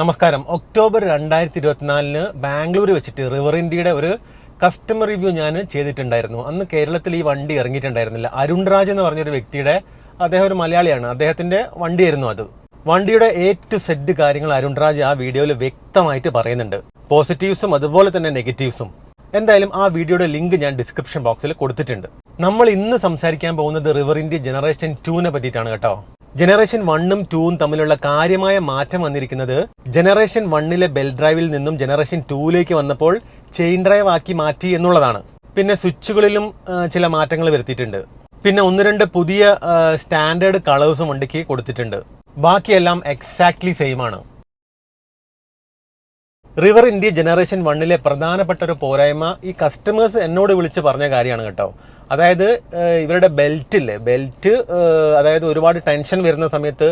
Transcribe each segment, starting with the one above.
നമസ്കാരം. ഒക്ടോബർ രണ്ടായിരത്തി ഇരുപത്തിനാലിന് ബാംഗ്ലൂർ വെച്ചിട്ട് റിവർ ഇന്ത്യയുടെ ഒരു കസ്റ്റമർ റിവ്യൂ ഞാൻ ചെയ്തിട്ടുണ്ടായിരുന്നു. അന്ന് കേരളത്തിൽ ഈ വണ്ടി ഇറങ്ങിയിട്ടുണ്ടായിരുന്നില്ല. അരുൺ രാജ് എന്ന് പറഞ്ഞൊരു വ്യക്തിയുടെ അദ്ദേഹം ഒരു മലയാളിയാണ്. അദ്ദേഹത്തിന്റെ വണ്ടിയായിരുന്നു അത്. വണ്ടിയുടെ എ ടു സെഡ് കാര്യങ്ങൾ അരുൺ രാജ് ആ വീഡിയോയിൽ വ്യക്തമായിട്ട് പറയുന്നുണ്ട്. പോസിറ്റീവ്സും അതുപോലെ തന്നെ നെഗറ്റീവ്സും എന്തായാലും ആ വീഡിയോയുടെ ലിങ്ക് ഞാൻ ഡിസ്ക്രിപ്ഷൻ ബോക്സിൽ കൊടുത്തിട്ടുണ്ട്. നമ്മൾ ഇന്ന് സംസാരിക്കാൻ പോകുന്നത് റിവർ ഇന്ത്യ ജനറേഷൻ ടൂവിനെ പറ്റിയിട്ടാണ് കേട്ടോ. ജനറേഷൻ വണ്ണും ടൂവും തമ്മിലുള്ള കാര്യമായ മാറ്റം വന്നിരിക്കുന്നത് ജനറേഷൻ വണ്ണിലെ ബെൽ ഡ്രൈവിൽ നിന്നും ജനറേഷൻ ടൂവിലേക്ക് വന്നപ്പോൾ ചെയിൻ ഡ്രൈവ് ആക്കി മാറ്റി എന്നുള്ളതാണ്. പിന്നെ സ്വിച്ചുകളിലും ചില മാറ്റങ്ങൾ വരുത്തിയിട്ടുണ്ട്. പിന്നെ ഒന്ന് രണ്ട് പുതിയ സ്റ്റാൻഡേർഡ് കളേഴ്സും വണ്ടിക്ക് കൊടുത്തിട്ടുണ്ട്. ബാക്കിയെല്ലാം എക്സാക്ട്ലി സെയിം ആണ്. റിവർ ഇന്ത്യ ജനറേഷൻ വണ്ണിലെ പ്രധാനപ്പെട്ട ഒരു പോരായ്മ ഈ കസ്റ്റമേഴ്സ് എന്നോട് വിളിച്ച് പറഞ്ഞ കാര്യമാണ് കേട്ടോ. അതായത് ഇവരുടെ ബെൽറ്റ് ഇല്ലേ? ബെൽറ്റ് അതായത് ഒരുപാട് ടെൻഷൻ വരുന്ന സമയത്ത്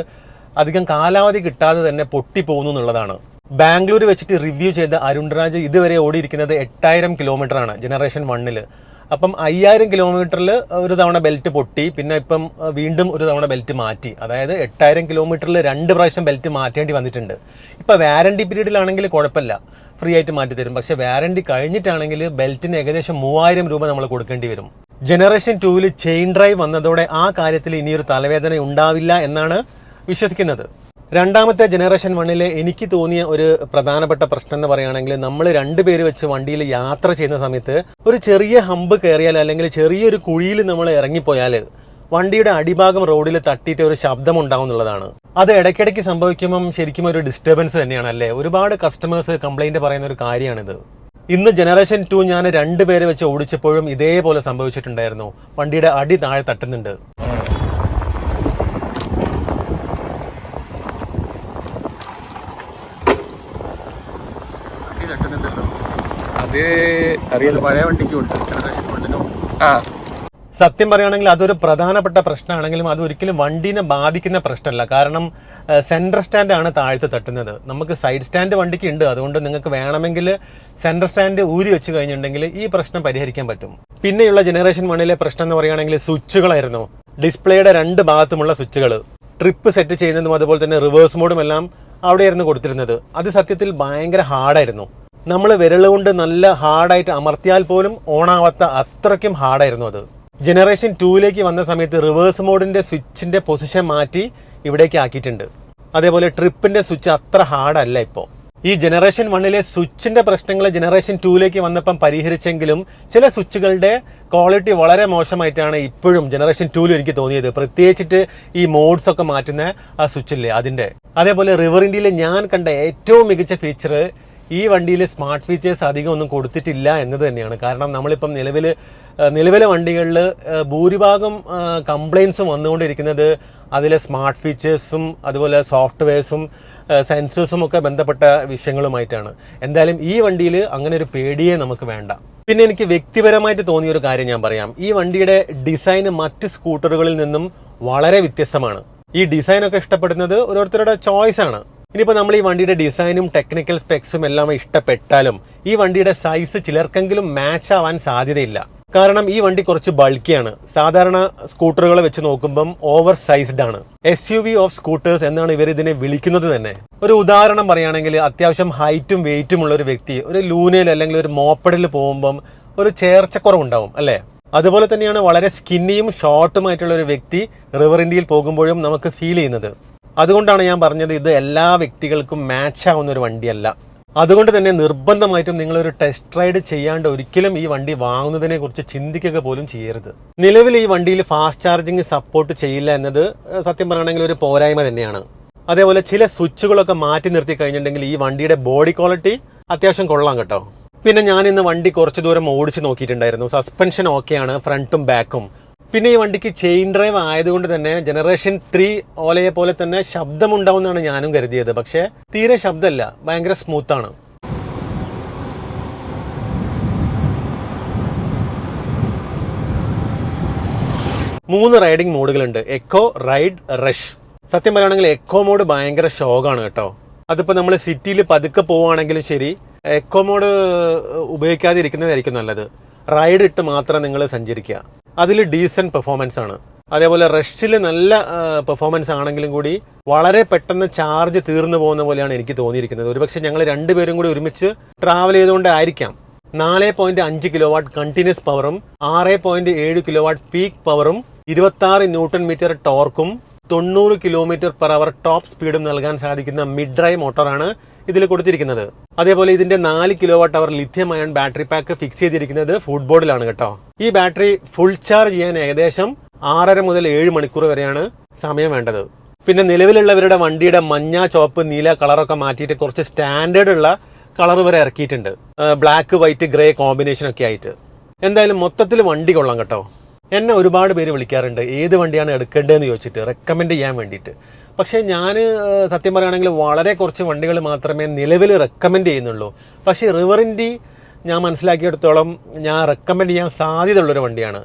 അധികം കാലാവധി കിട്ടാതെ തന്നെ പൊട്ടി പോകുന്നു എന്നുള്ളതാണ്. ബാംഗ്ലൂർ വെച്ചിട്ട് റിവ്യൂ ചെയ്ത അരുൺരാജ് ഇതുവരെ ഓടിയിരിക്കുന്നത് എട്ടായിരം കിലോമീറ്റർ ആണ് ജനറേഷൻ വണ്ണിൽ അപ്പം അയ്യായിരം കിലോമീറ്ററിൽ ഒരു തവണ ബെൽറ്റ് പൊട്ടി പിന്നെ ഇപ്പം വീണ്ടും ഒരു തവണ ബെൽറ്റ് മാറ്റി. അതായത് എട്ടായിരം കിലോമീറ്ററിൽ രണ്ട് പ്രാവശ്യം ബെൽറ്റ് മാറ്റേണ്ടി വന്നിട്ടുണ്ട്. ഇപ്പം വാരണ്ടി പീരീഡിലാണെങ്കിൽ കുഴപ്പമില്ല. ഫ്രീ ആയിട്ട് മാറ്റി തരും. പക്ഷേ വാരണ്ടി കഴിഞ്ഞിട്ടാണെങ്കിൽ ബെൽറ്റിന് ഏകദേശം മൂവായിരം രൂപ നമ്മൾ കൊടുക്കേണ്ടി വരും. ജനറേഷൻ ടൂവിൽ ചെയിൻ ഡ്രൈവ് വന്നതോടെ ആ കാര്യത്തിൽ ഇനിയൊരു തലവേദന ഉണ്ടാവില്ല എന്നാണ് വിശ്വസിക്കുന്നത്. രണ്ടാമത്തെ ജനറേഷൻ വണ്ണിലെ എനിക്ക് തോന്നിയ ഒരു പ്രധാനപ്പെട്ട പ്രശ്നം എന്ന് പറയുകയാണെങ്കിൽ നമ്മൾ രണ്ടുപേര് വെച്ച് വണ്ടിയിൽ യാത്ര ചെയ്യുന്ന സമയത്ത് ഒരു ചെറിയ ഹമ്പ് കയറിയാൽ അല്ലെങ്കിൽ ചെറിയൊരു കുഴിയിൽ നമ്മൾ ഇറങ്ങിപ്പോയാൽ വണ്ടിയുടെ അടിഭാഗം റോഡിൽ തട്ടിയിട്ട് ഒരു ശബ്ദം ഉണ്ടാവും എന്നുള്ളതാണ്. അത് ഇടയ്ക്കിടയ്ക്ക് സംഭവിക്കുമ്പം ശരിക്കും ഒരു ഡിസ്റ്റർബൻസ് തന്നെയാണ് അല്ലേ? ഒരുപാട് കസ്റ്റമേഴ്സ് കംപ്ലൈന്റ് പറയുന്ന ഒരു കാര്യമാണിത്. ഇന്ന് ജനറേഷൻ ടു ഞാൻ രണ്ടുപേരെ വെച്ച് ഓടിച്ചപ്പോഴും ഇതേപോലെ സംഭവിച്ചിട്ടുണ്ടായിരുന്നു. വണ്ടിയുടെ അടി താഴെ തട്ടുന്നുണ്ട്. അത് അറിയില്ല. പഴയ വണ്ടിക്കും ജനറേഷൻ വണ്ണിനും ആ. സത്യം പറയുകയാണെങ്കിൽ അതൊരു പ്രധാനപ്പെട്ട പ്രശ്നമാണെങ്കിലും അത് ഒരിക്കലും വണ്ടീനെ ബാധിക്കുന്ന പ്രശ്നമല്ല. കാരണം സെൻട്രൽ സ്റ്റാൻഡ് ആണ് താഴ്ത്ത് തട്ടുന്നത്. നമുക്ക് സൈഡ് സ്റ്റാൻഡ് വണ്ടിക്ക് ഉണ്ട്. അതുകൊണ്ട് നിങ്ങൾക്ക് വേണമെങ്കിൽ സെൻട്രൽ സ്റ്റാൻഡ് ഊരി വെച്ച് കഴിഞ്ഞിട്ടുണ്ടെങ്കിൽ ഈ പ്രശ്നം പരിഹരിക്കാൻ പറ്റും. പിന്നെയുള്ള ജനറേഷൻ വണ്ണിലെ പ്രശ്നം എന്ന് പറയുകയാണെങ്കിൽ സ്വിച്ചുകളായിരുന്നു. ഡിസ്പ്ലേയുടെ രണ്ട് ഭാഗത്തുമുള്ള സ്വിച്ചുകൾ ട്രിപ്പ് സെറ്റ് ചെയ്യുന്നതും അതുപോലെ തന്നെ റിവേഴ്സ് മോഡും എല്ലാം അവിടെയായിരുന്നു കൊടുത്തിരുന്നത്. അത് സത്യത്തിൽ ഭയങ്കര ഹാർഡായിരുന്നു നമ്മൾ വിരലുകൊണ്ട് നല്ല ഹാർഡായിട്ട് അമർത്തിയാൽ പോലും ഓണാവാത്ത അത്രയ്ക്കും ഹാർഡായിരുന്നു അത്. ജനറേഷൻ ടൂവിലേക്ക് വന്ന സമയത്ത് റിവേഴ്സ് മോഡിന്റെ സ്വിച്ചിന്റെ പൊസിഷൻ മാറ്റി ഇവിടേക്ക് ആക്കിയിട്ടുണ്ട്. അതേപോലെ ട്രിപ്പിന്റെ സ്വിച്ച് അത്ര ഹാർഡല്ല ഇപ്പോൾ ഈ ജനറേഷൻ വണ്ണിലെ സ്വിച്ചിന്റെ പ്രശ്നങ്ങൾ ജനറേഷൻ ടൂവിലേക്ക് വന്നപ്പം പരിഹരിച്ചെങ്കിലും ചില സ്വിച്ചുകളുടെ ക്വാളിറ്റി വളരെ മോശമായിട്ടാണ് ഇപ്പോഴും ജനറേഷൻ ടൂവിൽ എനിക്ക് തോന്നിയത്. പ്രത്യേകിച്ചിട്ട് ഈ മോഡ്സ് ഒക്കെ മാറ്റുന്ന ആ സ്വിച്ചില്ലേ അതിന്റെ അതേപോലെ റിവർ ഇന്ത്യയിൽ ഞാൻ കണ്ട ഏറ്റവും മികച്ച ഫീച്ചർ ഈ വണ്ടിയിൽ സ്മാർട്ട് ഫീച്ചേഴ്സ് അധികം ഒന്നും കൊടുത്തിട്ടില്ല എന്നത് തന്നെയാണ്. കാരണം നമ്മളിപ്പം നിലവിൽ നിലവിലെ വണ്ടികളിൽ ഭൂരിഭാഗം കംപ്ലയിൻസും വന്നുകൊണ്ടിരിക്കുന്നത് അതിലെ സ്മാർട്ട് ഫീച്ചേഴ്സും അതുപോലെ സോഫ്റ്റ്വെയർസും സെൻസേഴ്സും ഒക്കെ ബന്ധപ്പെട്ട വിഷയങ്ങളുമായിട്ടാണ്. എന്തായാലും ഈ വണ്ടിയിൽ അങ്ങനെ ഒരു പേടിയെ നമുക്ക് വേണ്ട. പിന്നെ എനിക്ക് വ്യക്തിപരമായിട്ട് തോന്നിയ ഒരു കാര്യം ഞാൻ പറയാം. ഈ വണ്ടിയുടെ ഡിസൈൻ മറ്റ് സ്കൂട്ടറുകളിൽ നിന്നും വളരെ വ്യത്യസ്തമാണ്. ഈ ഡിസൈനൊക്കെ ഇഷ്ടപ്പെടുന്നത് ഓരോരുത്തരുടെ ചോയ്സാണ് ഇനിയിപ്പോൾ നമ്മൾ ഈ വണ്ടിയുടെ ഡിസൈനും ടെക്നിക്കൽ സ്പെക്സും എല്ലാം ഇഷ്ടപ്പെട്ടാലും ഈ വണ്ടിയുടെ സൈസ് ചിലർക്കെങ്കിലും മാച്ച് ആവാൻ സാധ്യതയില്ല. കാരണം ഈ വണ്ടി കുറച്ച് ബൾക്കിയാണ് സാധാരണ സ്കൂട്ടറുകളെ വെച്ച് നോക്കുമ്പം ഓവർ സൈസ്ഡ് ആണ്. S U V of scooters എന്നാണ് ഇവർ ഇതിനെ വിളിക്കുന്നത് തന്നെ. ഒരു ഉദാഹരണം പറയുകയാണെങ്കിൽ അത്യാവശ്യം ഹൈറ്റും വെയിറ്റും ഉള്ള ഒരു വ്യക്തി ഒരു ലൂനയിൽ അല്ലെങ്കിൽ ഒരു മോപ്പഡിൽ പോകുമ്പം ഒരു ചേർച്ചക്കുറവുണ്ടാവും അല്ലേ? അതുപോലെ തന്നെയാണ് വളരെ സ്കിന്നിയും ഷോർട്ടുമായിട്ടുള്ള ഒരു വ്യക്തി റിവർ ഇന്ത്യയിൽ പോകുമ്പോഴും നമുക്ക് ഫീൽ ചെയ്യുന്നത്. അതുകൊണ്ടാണ് ഞാൻ പറഞ്ഞത് ഇത് എല്ലാ വ്യക്തികൾക്കും മാച്ച് ആവുന്ന ഒരു വണ്ടിയല്ല. അതുകൊണ്ട് തന്നെ നിർബന്ധമായിട്ടും നിങ്ങളൊരു ടെസ്റ്റ് റൈഡ് ചെയ്യാണ്ട് ഒരിക്കലും ഈ വണ്ടി വാങ്ങുന്നതിനെ കുറിച്ച് ചിന്തിക്കുക പോലും ചെയ്യരുത്. നിലവിൽ ഈ വണ്ടിയിൽ ഫാസ്റ്റ് ചാർജിങ് സപ്പോർട്ട് ചെയ്യില്ല എന്നത് സത്യം പറയുകയാണെങ്കിൽ ഒരു പോരായ്മ തന്നെയാണ്. അതേപോലെ ചില സ്വിച്ചുകളൊക്കെ മാറ്റി നിർത്തി കഴിഞ്ഞിട്ടുണ്ടെങ്കിൽ ഈ വണ്ടിയുടെ ബോഡി ക്വാളിറ്റി അത്യാവശ്യം കൊള്ളാം കേട്ടോ. പിന്നെ ഞാൻ ഇന്ന് വണ്ടി കുറച്ച് ദൂരം ഓടിച്ച് നോക്കിയിട്ടുണ്ടായിരുന്നു. സസ്പെൻഷൻ ഓക്കെയാണ് ഫ്രണ്ടും ബാക്കും പിന്നെ ഈ വണ്ടിക്ക് ചെയിൻ ഡ്രൈവ് ആയതുകൊണ്ട് തന്നെ ജനറേഷൻ ത്രീ ഓലയെ പോലെ തന്നെ ശബ്ദമുണ്ടാവുമെന്നാണ് ഞാനും കരുതിയത്. പക്ഷേ തീരെ ശബ്ദമല്ല ഭയങ്കര സ്മൂത്താണ് മൂന്ന് റൈഡിംഗ് മോഡുകളുണ്ട് എക്കോ റൈഡ് റഷ് സത്യം പറയുകയാണെങ്കിൽ എക്കോ മോഡ് ഭയങ്കര ഷോക്കാണ് കേട്ടോ. അതിപ്പോൾ നമ്മൾ സിറ്റിയിൽ പതുക്കെ പോവുകയാണെങ്കിലും ശരി എക്കോ മോഡ് ഉപയോഗിക്കാതിരിക്കുന്നതായിരിക്കും നല്ലത്. റൈഡ് ഇട്ട് മാത്രം നിങ്ങൾ സഞ്ചരിക്കുക. അതിൽ ഡീസന്റ് പെർഫോമൻസ് ആണ്. അതേപോലെ റഷിൽ നല്ല പെർഫോമൻസ് ആണെങ്കിലും കൂടി വളരെ പെട്ടെന്ന് ചാർജ് തീർന്നു പോകുന്ന പോലെയാണ് എനിക്ക് തോന്നിയിരിക്കുന്നത്. ഒരുപക്ഷെ ഞങ്ങൾ രണ്ടുപേരും കൂടി ഒരുമിച്ച് ട്രാവൽ ചെയ്തുകൊണ്ടായിരിക്കാം. നാല് പോയിന്റ് അഞ്ച് കിലോ വാട്ട് കണ്ടിന്യൂസ് പവറും ആറ് പോയിന്റ് ഏഴ് കിലോ വാട്ട് പീക്ക് പവറും ഇരുപത്തി ആറ് ന്യൂട്ടൺ മീറ്റർ ടോർക്കും തൊണ്ണൂറ് കിലോമീറ്റർ പെർ അവർ ടോപ്പ് സ്പീഡും നൽകാൻ സാധിക്കുന്ന മിഡ് ഡ്രൈവ് മോട്ടോറാണ് ഇതിൽ കൊടുത്തിരിക്കുന്നത്. അതേപോലെ ഇതിന്റെ നാല് kilo watt hour lithium ion battery pack fix ചെയ്തിരിക്കുന്നത് ഫുട്ബോർഡിലാണ് കേട്ടോ. ഈ ബാറ്ററി ഫുൾ ചാർജ് ചെയ്യാൻ ഏകദേശം ആറര മുതൽ ഏഴ് മണിക്കൂർ വരെയാണ് സമയം വേണ്ടത്. പിന്നെ നിലവിലുള്ളവരുടെ വണ്ടിയുടെ മഞ്ഞ ചോപ്പ് നീല കളറൊക്കെ മാറ്റിയിട്ട് കുറച്ച് സ്റ്റാൻഡേർഡ് ഉള്ള കളർ വരെ ഇറക്കിയിട്ടുണ്ട്. ബ്ലാക്ക് വൈറ്റ് ഗ്രേ കോമ്പിനേഷൻ ഒക്കെ ആയിട്ട്. എന്തായാലും മൊത്തത്തിൽ വണ്ടി കൊള്ളാം കേട്ടോ. എന്നെ ഒരുപാട് പേര് വിളിക്കാറുണ്ട്. ഏത് വണ്ടിയാണ് എടുക്കേണ്ടതെന്ന് ചോദിച്ചിട്ട് റെക്കമെൻഡ് ചെയ്യാൻ വേണ്ടിയിട്ട്. പക്ഷേ ഞാൻ സത്യം പറയുകയാണെങ്കിൽ വളരെ കുറച്ച് വണ്ടികൾ മാത്രമേ നിലവിൽ റെക്കമെൻഡ് ചെയ്യുന്നുള്ളൂ. പക്ഷേ റിവറിന്റെ ഞാൻ മനസ്സിലാക്കിയെടുത്തോളം ഞാൻ റെക്കമെൻഡ് ചെയ്യാൻ സാധ്യതയുള്ളൊരു വണ്ടിയാണ്.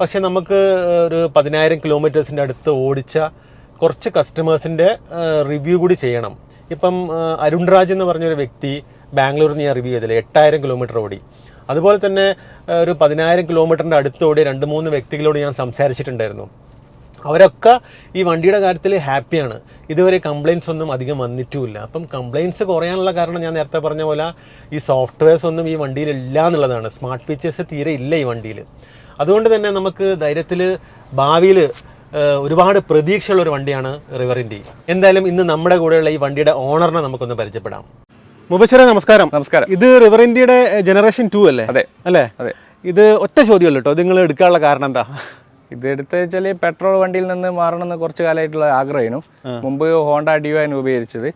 പക്ഷേ നമുക്ക് ഒരു പതിനായിരം കിലോമീറ്റേഴ്സിന്റെ അടുത്ത് ഓടിച്ച കുറച്ച് കസ്റ്റമേഴ്സിന്റെ റിവ്യൂ കൂടി ചെയ്യണം. ഇപ്പം അരുൺരാജ് അരുൺ രാജ് എന്ന് പറഞ്ഞൊരു വ്യക്തി ബാംഗ്ലൂരിൽ നിന്ന് ഞാൻ റിവ്യൂ ചെയ്തില്ല എട്ടായിരം കിലോമീറ്റർ ഓടി. അതുപോലെ തന്നെ ഒരു പതിനായിരം കിലോമീറ്ററിന്റെ അടുത്തോടെ രണ്ട് മൂന്ന് വ്യക്തികളോട് ഞാൻ സംസാരിച്ചിട്ടുണ്ടായിരുന്നു. അവരൊക്കെ ഈ വണ്ടിയുടെ കാര്യത്തിൽ ഹാപ്പിയാണ് ഇതുവരെ കംപ്ലയിൻസ് ഒന്നും അധികം വന്നിട്ടുമില്ല. അപ്പം കംപ്ലയിൻസ് കുറയാനുള്ള കാരണം ഞാൻ നേരത്തെ പറഞ്ഞ പോലെ ഈ സോഫ്റ്റ്വെയർസ് ഒന്നും ഈ വണ്ടിയിൽ ഇല്ല എന്നുള്ളതാണ്. സ്മാർട്ട് ഫീച്ചേഴ്സ് തീരെ ഇല്ല ഈ വണ്ടിയിൽ. അതുകൊണ്ട് തന്നെ നമുക്ക് ധൈര്യത്തിൽ ഭാവിയിൽ ഒരുപാട് പ്രതീക്ഷയുള്ള ഒരു വണ്ടിയാണ് റിവറിന്റെ എന്തായാലും ഇന്ന് നമ്മുടെ കൂടെയുള്ള ഈ വണ്ടിയുടെ ഓണറിനെ നമുക്കൊന്ന് പരിചയപ്പെടാം. മുബശ്ശിറെ നമസ്കാരം. നമസ്കാരം. ഇത് റിവർ ഇന്ത്യയുടെ ജനറേഷൻ ടു അല്ലേ? അതെ. അല്ലേ? അതെ. ഇത് ഒറ്റ ചോദ്യമല്ലോ കേട്ടോ നിങ്ങൾ എടുക്കാനുള്ള കാരണം എന്താ? ഇത് എടുത്ത് വെച്ചാൽ പെട്രോൾ വണ്ടിയിൽ നിന്ന് മാറണമെന്ന് കുറച്ച് കാലമായിട്ടുള്ള ആഗ്രഹമായിരുന്നു. മുമ്പ് ഹോണ്ട ഡിയോ ആണ് ഉപയോഗിച്ചത്.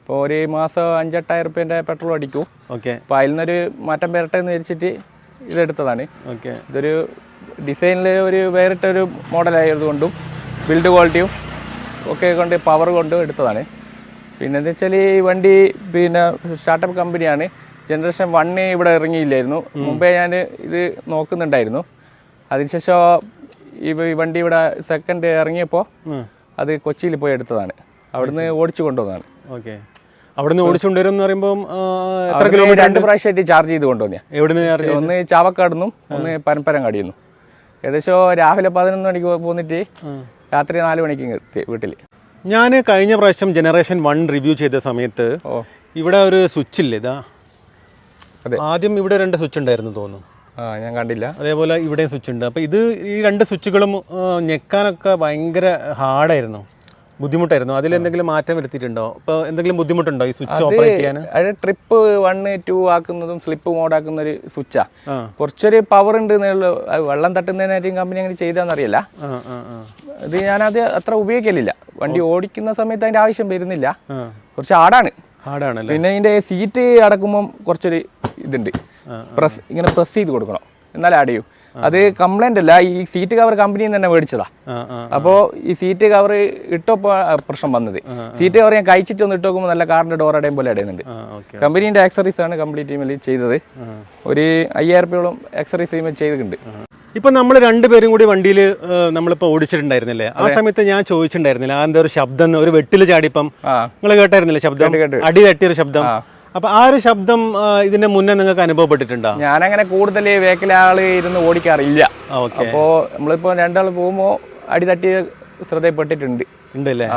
ഇപ്പോൾ ഒരു മാസം അഞ്ചെട്ടായിരം റുപ്യന്റെ പെട്രോൾ അടിക്കൂ. ഓക്കെ. അപ്പോൾ അതിൽ നിന്നൊരു മാറ്റം വരട്ടെ എന്ന് വിചാരിച്ചിട്ട് ഇതെടുത്തതാണ്. ഓക്കെ. ഇതൊരു ഡിസൈനിൽ ഒരു വേറിട്ടൊരു മോഡലായതുകൊണ്ടും ബിൽഡ് ക്വാളിറ്റിയും ഒക്കെ കൊണ്ട് പവർ കൊണ്ടും എടുത്തതാണ്. പിന്നെ എന്താ വെച്ചാൽ ഈ വണ്ടി പിന്നെ സ്റ്റാർട്ടപ്പ് കമ്പനിയാണ് ജനറേഷൻ വണ്ണ് ഇവിടെ ഇറങ്ങിയില്ലായിരുന്നു. മുമ്പേ ഞാൻ ഇത് നോക്കുന്നുണ്ടായിരുന്നു. അതിനുശേഷം ഈ ഈ വണ്ടി ഇവിടെ സെക്കൻഡ് ഇറങ്ങിയപ്പോൾ അത് കൊച്ചിയിൽ പോയി എടുത്തതാണ്. അവിടുന്ന് ഓടിച്ചു കൊണ്ടുവന്നതാണ്. ഓക്കെ. അവിടുന്ന് ഓടിച്ചുകൊണ്ടുവരും എന്ന് പറയുമ്പോൾ എത്ര കിലോമീറ്റർ രണ്ട് പ്രാവശ്യമായിട്ട് ചാർജ് ചെയ്ത് എവിടുന്ന് ചാർജ് ഒന്ന് ചാവക്കാടുന്നും ഒന്ന് പരമ്പരങ്ങാടിയിൽ നിന്നും ഏകദേശം രാവിലെ പതിനൊന്ന് മണിക്ക് പോന്നിട്ട് രാത്രി നാല് മണിക്ക് എത്തി വീട്ടിൽ ഞാൻ കഴിഞ്ഞ പ്രാവശ്യം ജനറേഷൻ വൺ റിവ്യൂ ചെയ്ത സമയത്ത് ഇവിടെ ഒരു സ്വിച്ച് ഇല്ലേ? ഇതാ. അതെ. ആദ്യം ഇവിടെ രണ്ട് സ്വിച്ച് ഉണ്ടായിരുന്നു തോന്നുന്നു. ആ ഞാൻ കണ്ടില്ല. അതേപോലെ ഇവിടെയും സ്വിച്ച് ഉണ്ട്. അപ്പോൾ ഇത് ഈ രണ്ട് സ്വിച്ചുകളും ഞെക്കാനൊക്കെ ഭയങ്കര ഹാർഡായിരുന്നു ബുദ്ധിമുട്ടായിരുന്നു. അതിൽ എന്തെങ്കിലും മാറ്റം വരുത്തിയിട്ടുണ്ടോ? ഇപ്പോൾ എന്തെങ്കിലും ബുദ്ധിമുട്ടുണ്ടോ ഈ സ്വിച്ച് ഓപ്പറേറ്റ് ചെയ്യാൻ അത് ട്രിപ്പ് വണ്ണ് ടു ആക്കുന്നതും സ്ലിപ്പ് മോഡ് ആക്കുന്ന ഒരു സ്വിച്ചാ കുറച്ചൊരു പവർ ഉണ്ട് വെള്ളം തട്ടുന്നതിനായിട്ടും കമ്പനി അങ്ങനെ ചെയ്താന്നറിയില്ല ഇത് ഞാനത് അത്ര ഉപയോഗിക്കലില്ല. വണ്ടി ഓടിക്കുന്ന സമയത്ത് അതിന്റെ ആവശ്യം വരുന്നില്ല. കുറച്ച് ആടാണ് പിന്നെ ഇതിന്റെ സീറ്റ് അടക്കുമ്പോൾ കുറച്ചൊരു ഇതുണ്ട്. പ്രസ് ഇങ്ങനെ പ്രസ് ചെയ്ത് കൊടുക്കണം. എന്നാലേ അടയൂ അത് കംപ്ലൈന്റ് അല്ല ഈ സീറ്റ് കവർ കമ്പനിയിൽ തന്നെ മേടിച്ചതാ. അപ്പോൾ ഈ സീറ്റ് കവർ ഇട്ടപ്പോൾ പ്രശ്നം വന്നത്. സീറ്റ് കവർ ഞാൻ കഴിച്ചിട്ട് ഒന്ന് ഇട്ട് നോക്കുമ്പോൾ നല്ല കാറിന്റെ ഡോർ അടയും പോലെ അടയുന്നുണ്ട് കമ്പനീന്റെ എക്സറീസ് ആക്സറീസ് ആണ് കംപ്ലീറ്റ് ടീമിൽ ചെയ്തത്. ഒരു അയ്യായിരം രൂപയോളം ആക്സറീസ് ഇമെയിൽ ചെയ്തിട്ടുണ്ട്. ഇപ്പൊ നമ്മൾ രണ്ടുപേരും കൂടി വണ്ടിയിൽ നമ്മളിപ്പോ ഓടിച്ചിട്ടുണ്ടായിരുന്നില്ലേ? ആ സമയത്ത് ഞാൻ ചോദിച്ചിട്ടുണ്ടായിരുന്നില്ല ആ എന്താ ഒരു ശബ്ദം ഒരു വെട്ടിൽ ചാടിപ്പം നിങ്ങൾ കേട്ടായിരുന്നില്ലേ ശബ്ദം? അടി അടി തട്ടിയൊരു ശബ്ദം. അപ്പൊ ആ ഒരു ശബ്ദം ഇതിന്റെ മുന്നേ നിങ്ങൾക്ക് അനുഭവപ്പെട്ടിട്ടുണ്ടോ? ഞാനങ്ങനെ കൂടുതൽ വേക്കിലെ ആൾ ഇരുന്ന് ഓടിക്കാറില്ല. അപ്പോ നമ്മളിപ്പോ രണ്ടാൾ പോകുമ്പോ അടി തട്ടിയ ശ്രദ്ധയിൽപ്പെട്ടിട്ടുണ്ട്. ഉണ്ടല്ലേ?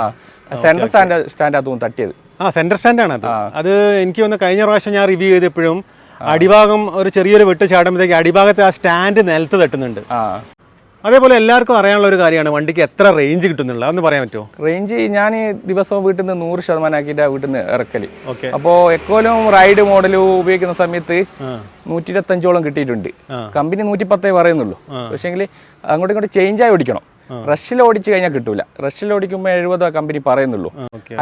സെൻട്രൽ സ്റ്റാൻഡ് അതും തട്ടിയത്. ആ സെന്റർ സ്റ്റാൻഡ് ആണ് അത്. അത് എനിക്ക് വന്ന് കഴിഞ്ഞ പ്രാവശ്യം ഞാൻ റിവ്യൂ ചെയ്തപ്പോഴും അടിഭാഗം ഒരു ചെറിയൊരു വെട്ട് ചാടുമ്പോഴത്തേക്ക് അടിഭാഗത്തെ ആ സ്റ്റാൻഡ് നിലത്ത് തട്ടുന്നുണ്ട്. ആ. അതേപോലെ എല്ലാവർക്കും അറിയാനുള്ള ഒരു കാര്യമാണ് വണ്ടിക്ക് എത്ര റേഞ്ച് കിട്ടുന്നുള്ളത്. അതൊന്ന് പറയാൻ പറ്റുമോ? റേഞ്ച് ഞാൻ ഈ ദിവസവും വീട്ടിൽ നിന്ന് നൂറ് ശതമാനം ആക്കിയിട്ടാണ് വീട്ടിൽ നിന്ന് ഇറക്കൽ. ഓക്കെ അപ്പോൾ എക്കോലും റൈഡ് മോഡലും ഉപയോഗിക്കുന്ന സമയത്ത് നൂറ്റി ഇരുപത്തഞ്ചോളം കിട്ടിയിട്ടുണ്ട്. കമ്പനി നൂറ്റി പത്തേ പറയുന്നുള്ളൂ പക്ഷേങ്കിൽ അങ്ങോട്ടും ഇങ്ങോട്ട് ചേഞ്ച് ആയി ഓടിക്കണം. റഷിൽ ഓടിച്ചു കഴിഞ്ഞാൽ കിട്ടൂല. റഷിൽ ഓടിക്കുമ്പോൾ എഴുപതോ കമ്പനി പറയുന്നുള്ളൂ.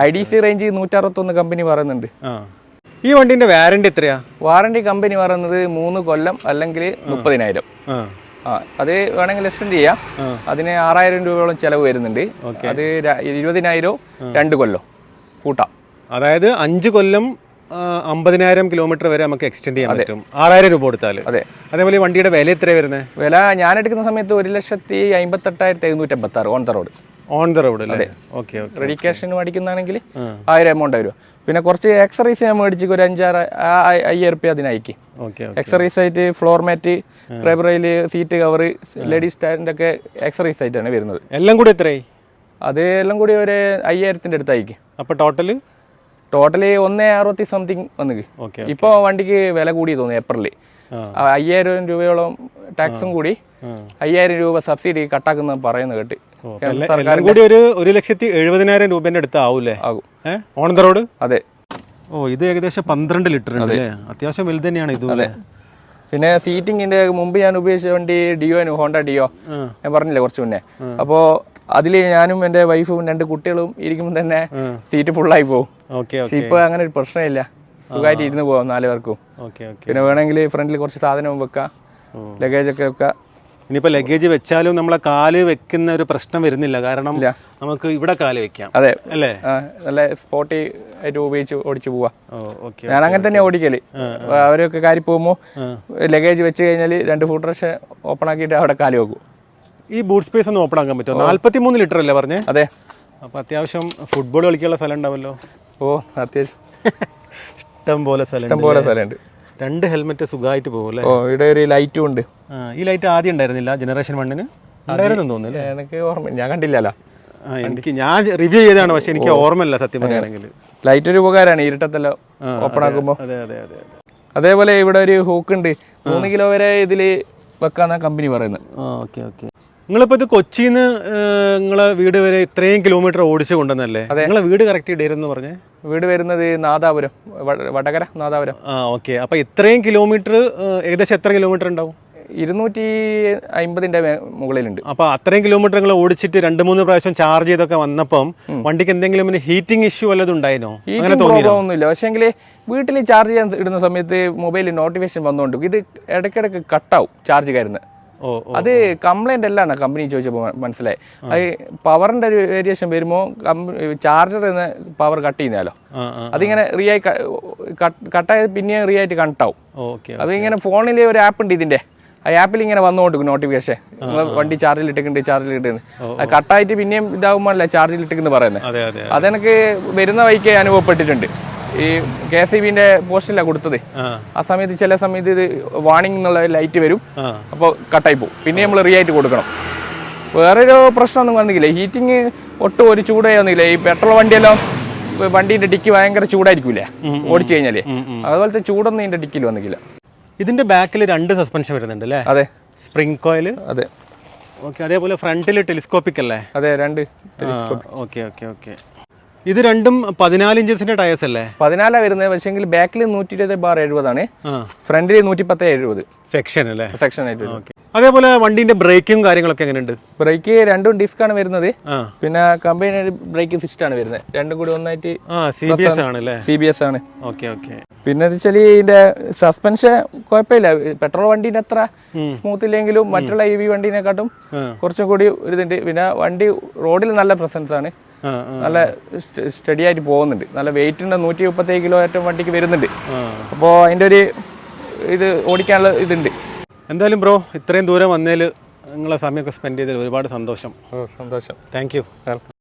ഐ ഡി സി റേഞ്ച് നൂറ്ററുപത്തൊന്ന് കമ്പനി പറയുന്നുണ്ട്. ഈ വണ്ടിന്റെ വാറണ്ടി എത്രയാ? വാറണ്ടി കമ്പനി പറയുന്നത് മൂന്ന് കൊല്ലം അല്ലെങ്കിൽ മുപ്പതിനായിരം. അത് വേണമെങ്കിൽ എക്സ്റ്റെൻഡ് ചെയ്യാം. അതിന് ആറായിരം രൂപയോളം ചെലവ് വരുന്നുണ്ട്. അത് ഇരുപതിനായിരവും ഇരുപതിനായിരം രണ്ട് കൊല്ലം കൂട്ടാം. അതായത് അഞ്ച് കൊല്ലം അമ്പതിനായിരം കിലോമീറ്റർ വരെ നമുക്ക് എക്സ്റ്റെൻഡ് ചെയ്യാൻ പറ്റും. ആറായിരം രൂപ കൊടുത്താൽ അതെ. അതേപോലെ വണ്ടിയുടെ വില എത്രയാണ് വരുന്നത് വില ഞാൻ എടുക്കുന്ന സമയത്ത് ഒരു ലക്ഷത്തി അമ്പത്തെട്ടായിരത്തി എഴുന്നൂറ്റി അമ്പത്തി ആറ് on the road. On the road അല്ലേ? ഓക്കെ ഓക്കെ റെഡി ക്യാഷിന് മേടിക്കുന്നതാണെങ്കിൽ ആയിരം എമൗണ്ട് വരും. പിന്നെ കുറച്ച് എക്സറൈസ് ഞാൻ മേടിച്ച് ഒരു അഞ്ചാറ് അയ്യായിരം റുപ്യ അതിനയക്കും എക്സറീസ് ആയിട്ട് ഫ്ലോർ മാറ്റ് റൈബറയിൽ സീറ്റ് കവർ ലേഡീസ് സ്റ്റാൻഡ് ഒക്കെ എക്സറൈസ് ആയിട്ടാണ് വരുന്നത്. എല്ലാം കൂടി എത്രയായി? അത് എല്ലാം കൂടി ഒരു അയ്യായിരത്തിന്റെ അടുത്തായിരിക്കും അപ്പോൾ ടോട്ടൽ ടോട്ടലി ഒന്ന് അറുപത്തി സംതിങ് വന്നു. ഇപ്പൊ ഇപ്പോൾ വണ്ടിക്ക് വില കൂടി തോന്നുന്നു ഏപ്രിലിൽ ആ. അയ്യായിരം രൂപയോളം ടാക്സും കൂടി അയ്യായിരം രൂപ സബ്സിഡി കട്ടാക്കുന്ന പറയുന്നു കേട്ട്. സർക്കാർ കൂടി ഒരു ഒരു ലക്ഷത്തി എഴുപതിനായിരം രൂപേന്റെ അടുത്ത് ആവൂലേ ആകും. ഓൺ ദ റോഡ് അതെ. ഓ ഇത് ഏകദേശം പന്ത്രണ്ട് ലിറ്റർ ഉണ്ട് അത്യാവശ്യം വലുത് തന്നെയാണ് ഇത്. പിന്നെ സീറ്റിംഗിന്റെ മുമ്പ് ഞാൻ ഉപയോഗിച്ച വണ്ടി ഡിയോ ഹോണ്ട ഡിയോ. ഞാൻ പറഞ്ഞില്ലേ കുറച്ച് മുന്നേ? അപ്പോൾ അതിൽ ഞാനും എന്റെ വൈഫും രണ്ട് കുട്ടികളും ഇരിക്കുമ്പോൾ തന്നെ സീറ്റ് ഫുള്ളായി പോകും ഇപ്പൊ അങ്ങനെ ഒരു പ്രശ്നമില്ല. സുഖമായിട്ട് ഇരുന്ന് പോവാം നാല് പേർക്കും. പിന്നെ വേണമെങ്കിൽ ഫ്രണ്ടിൽ കുറച്ച് സാധനം വെക്കാം ലഗേജ് ഒക്കെ വെക്കാം. ഇനിയിപ്പോൾ ലഗേജ് വെച്ചാലും നമ്മളെ കാൽ വെക്കുന്ന ഒരു പ്രശ്നം വരുന്നില്ല. കാരണം നമുക്ക് ഇവിടെ കാൽ വെക്കാം. അതെ. അല്ലേ? നല്ല സ്പോട്ടി ആയിട്ട് ഉപയോഗിച്ച് ഓടിച്ചു പോവാ. ഞാൻ അങ്ങനെ തന്നെ ഓടിക്കൽ. അവരൊക്കെ കാര്യം പോകുമ്പോൾ ലഗേജ് വെച്ച് കഴിഞ്ഞാൽ രണ്ട് ഫുഡ് റഷ് ഓപ്പൺ ആക്കിയിട്ട് അവിടെ കാൽ വെക്കും. ഈ ബൂട്ട് സ്പേസ് ഒന്ന് ഓപ്പൺ ആക്കാൻ പറ്റുമോ? നാല്പത്തി മൂന്ന് ലിറ്റർ അല്ലേ പറഞ്ഞേ? അതെ. അപ്പോൾ അത്യാവശ്യം ഫുട്ബോൾ കളിക്കാനുള്ള സ്ഥലം ഉണ്ടാവല്ലോ. ഓ അത്യാവശ്യം. ഇഷ്ടം പോലെ സ്ഥലം ഇഷ്ടം പോലെ സ്ഥലമുണ്ട് രണ്ട് ഹെൽമെറ്റ് സുഖമായിട്ട് പോകും അല്ലേ? ഓ ഇവിടെ ഒരു ലൈറ്റും ഉണ്ട്. ഈ ലൈറ്റ് ആദ്യം ഉണ്ടായിരുന്നില്ല ജനറേഷൻ വണ്ണിന് ഉണ്ടായിരുന്നു തോന്നുന്നു എനിക്ക് ഓർമ്മ ഞാൻ കണ്ടില്ലല്ലോ. എനിക്ക് ഞാൻ റിവ്യൂ ചെയ്തതാണ് പക്ഷെ എനിക്ക് ഓർമ്മയില്ല സത്യം പറയുകയാണെങ്കിൽ ലൈറ്റ് ഒരു ഉപകാരമാണ് ഇരുട്ടത്തെല്ലാം ഓപ്പൺ ആക്കുമ്പോൾ അതെ അതെ അതെ അതെ. അതേപോലെ ഇവിടെ ഒരു ഹൂക്ക് ഉണ്ട്. മൂന്ന് കിലോ വരെ ഇതിൽ വെക്കാന്നാ കമ്പനി പറയുന്നത്. Okay okay. നിങ്ങളിപ്പോൾ ഇത് കൊച്ചിയിൽ നിന്ന് നിങ്ങളെ വീട് വരെ ഇത്രയും കിലോമീറ്റർ ഓടിച്ച് കൊണ്ടുവന്നല്ലേ നിങ്ങളെ വീട് കറക്റ്റ് ഇടയിരുന്ന് പറഞ്ഞേ? വീട് വരുന്നത് നാദാപുരം വടകര നാദാപുരം. ആ ഓക്കെ അപ്പോൾ ഇത്രയും കിലോമീറ്റർ ഏകദേശം എത്ര കിലോമീറ്റർ ഉണ്ടാവും? ഇരുന്നൂറ്റി അമ്പതിന്റെ മുകളിലുണ്ട്. അപ്പൊ അത്രയും കിലോമീറ്റർ നിങ്ങൾ ഓടിച്ചിട്ട് രണ്ട് മൂന്ന് പ്രാവശ്യം ചാർജ് ചെയ്തൊക്കെ വന്നപ്പം വണ്ടിക്ക് എന്തെങ്കിലും ഹീറ്റിംഗ് ഇഷ്യൂ വല്ലതും ഉണ്ടായിരുന്നോ? അങ്ങനെ തോന്നുന്നില്ല തോന്നിയോ പക്ഷേങ്കിൽ വീട്ടിൽ ചാർജ് ചെയ്യാൻ ഇടുന്ന സമയത്ത് മൊബൈലിൽ നോട്ടിഫിക്കേഷൻ വന്നുകൊണ്ട് ഇത് ഇടയ്ക്കിടയ്ക്ക് കട്ടാവും ചാർജ് കയറുന്നത് അത് കംപ്ലൈന്റ് അല്ല എന്നാ കമ്പനി ചോദിച്ചപ്പോൾ മനസ്സിലായി. അത് പവറിന്റെ ഒരു വേരിയേഷൻ വരുമ്പോൾ ചാർജർ നിന്ന് പവർ കട്ട് ചെയ്യുന്നാലോ അതിങ്ങനെ റീ ആയി കട്ടായത് പിന്നെയും റീ ആയിട്ട് കണക്ട് ആവും. ഓക്കെ അത് ഫോണിൽ ഒരു ആപ്പ് ഉണ്ട് ഇതിന്റെ. ആ ആപ്പിൽ ഇങ്ങനെ വന്നുകൊണ്ടിരിക്കും നോട്ടിഫിക്കേഷൻ നിങ്ങൾ വണ്ടി ചാർജിൽ ഇട്ടിട്ടുണ്ട് ചാർജിൽ ഇട്ടിട്ടുണ്ട്. കട്ടായിട്ട് പിന്നെയും ഇതാകുമ്പോഴല്ലേ ചാർജിൽ ഇട്ടിക്കുന്നു പറയുന്നത് അതെ അതെ. അതെനിക്ക് വരുന്ന വഴിക്ക് അനുഭവപ്പെട്ടിട്ടുണ്ട്. ഈ കെ എസ് ഇ ബിന്റെ പോസ്റ്റിലാണ് കൊടുത്തത്. ആ. സമയത്ത് ചില സമയത്ത് ഇത് വാണിംഗ് എന്നുള്ള ലൈറ്റ് വരും. അപ്പോൾ കട്ടായി പോകും. പിന്നെ നമ്മൾ റീ ആയിട്ട് കൊടുക്കണം. വേറൊരു പ്രശ്നമൊന്നും വന്നില്ല ഹീറ്റിംഗ് ഒട്ടും ഒരു ചൂടേ വന്നില്ല ഈ പെട്രോൾ വണ്ടിയെല്ലാം വണ്ടിന്റെ ഡിക്കി ഭയങ്കര ചൂടായിരിക്കൂലേ ഓടിച്ചു കഴിഞ്ഞാൽ അതുപോലത്തെ ചൂടൊന്നും ഇതിന്റെ ഡിക്കിൽ വന്നില്ല ഇതിന്റെ ബാക്കിൽ രണ്ട് സസ്പെൻഷൻ വരുന്നുണ്ട് അല്ലേ? അതെ. സ്പ്രിംഗ് കോയിൽ അതെ. ഓക്കെ അതേപോലെ ഫ്രണ്ടിൽ ടെലിസ്കോപ്പിക് അല്ലേ? അതെ രണ്ട് ഓക്കെ ഓക്കെ ഓക്കെ ഇത് രണ്ടും പതിനാല് ഇഞ്ചസിന്റെ ടയേഴ്സ് അല്ലേ? പതിനാലാ വരുന്നത്. പക്ഷേങ്കിൽ ബാക്കിൽ നൂറ്റി ഇരുപത് ബാർ എഴുപതാണ്. ഫ്രണ്ടിൽ നൂറ്റി പത്ത് എഴുപത്. സെക്ഷൻ അല്ലേ? സെക്ഷൻ ആയിട്ട് അതേപോലെ വണ്ടിന്റെ ബ്രേക്കും കാര്യങ്ങളൊക്കെ എങ്ങനെയുണ്ട്? ബ്രേക്ക് രണ്ടും ഡിസ്ക് ആണ് വരുന്നത്. പിന്നെ കമ്പനി ബ്രേക്ക് സിസ്റ്റമാണ് വരുന്നത്. രണ്ടും കൂടി ഒന്നായിട്ട് സി ബി എസ് ആണ്. ആണ് പിന്നെ വെച്ചാൽ ഇതിന്റെ സസ്പെൻഷൻ കുഴപ്പമില്ല. പെട്രോൾ വണ്ടീന്റെ അത്ര സ്മൂത്ത് ഇല്ലെങ്കിലും മറ്റുള്ള ഇ വി വണ്ടീനെക്കാട്ടും. കുറച്ചും കൂടി ഒരു ഇതുണ്ട് പിന്നെ വണ്ടി റോഡിൽ നല്ല പ്രസൻസ് ആണ്. നല്ല സ്റ്റഡി ആയിട്ട് പോകുന്നുണ്ട്. നല്ല വെയിറ്റ് ഉണ്ട്. നൂറ്റി മുപ്പത്തേഴ് കിലോ ഏറ്റവും വണ്ടിക്ക് വരുന്നുണ്ട്. അപ്പോ അപ്പോൾ അതിന്റെ ഒരു ഇത് ഓടിക്കാനുള്ള ഇതുണ്ട്. എന്തായാലും ബ്രോ ഇത്രയും ദൂരം വന്നതിൽ നിങ്ങളെ സമയമൊക്കെ സ്പെൻഡ് ചെയ്തതിൽ ഒരുപാട് സന്തോഷം. സന്തോഷം. Thank you welcome